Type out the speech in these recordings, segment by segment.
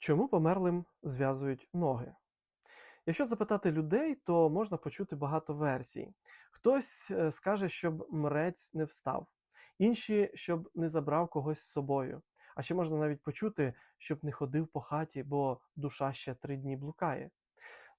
Чому померлим зв'язують ноги? Якщо запитати людей, то можна почути багато версій. Хтось е, скаже, щоб мрець не встав, інші, щоб не забрав когось з собою. А ще можна навіть почути, щоб не ходив по хаті, бо душа ще три дні блукає.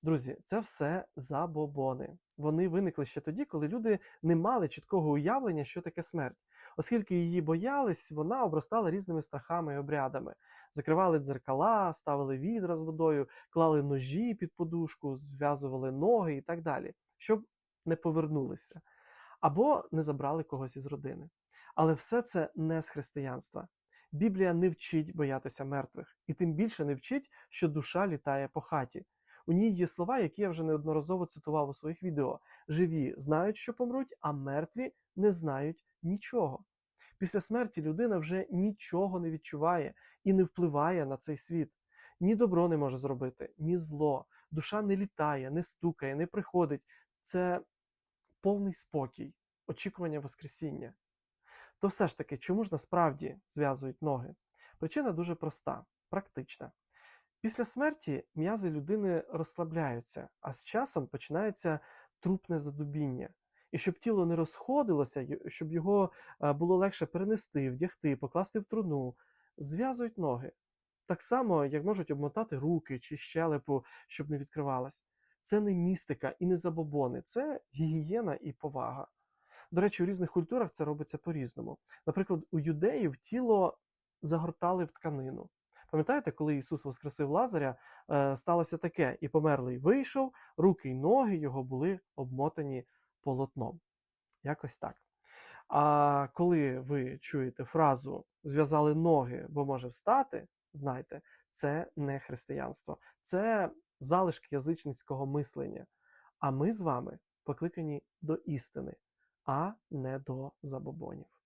Друзі, це все забобони. Вони виникли ще тоді, коли люди не мали чіткого уявлення, що таке смерть. Оскільки її боялись, вона обростала різними страхами і обрядами. Закривали дзеркала, ставили відра з водою, клали ножі під подушку, зв'язували ноги і так далі, щоб не повернулися або не забрали когось із родини. Але все це не з християнства. Біблія не вчить боятися мертвих, і тим більше не вчить, що душа літає по хаті. У ній є слова, які я вже неодноразово цитував у своїх відео: живі знають, що помруть, а мертві не знають нічого. Після смерті людина вже нічого не відчуває і не впливає на цей світ. Ні добро не може зробити, ні зло. Душа не літає, не стукає, не приходить. Це повний спокій, очікування Воскресіння. То все ж таки, чому ж насправді зв'язують ноги? Причина дуже проста, практична. Після смерті м'язи людини розслабляються, а з часом починається трупне задубіння. І щоб тіло не розходилося, щоб його е, було легше перенести, вдягти, покласти в труну, зв'язують ноги. Так само, як можуть обмотати руки чи щелепу, щоб не відкривалась. Це не містика і не забобони, це гігієна і повага. До речі, у різних культурах це робиться по-різному. Наприклад, у юдеїв тіло загортали в тканину. Пам'ятаєте, коли Ісус воскресив Лазаря, е, сталося таке: і померлий вийшов, руки й ноги його були обмотані полотном. Якось так. А коли ви чуєте фразу зв'язали ноги, бо може встати, знайте, це не християнство, це залишки язичницького мислення. А ми з вами покликані до істини, а не до забобонів.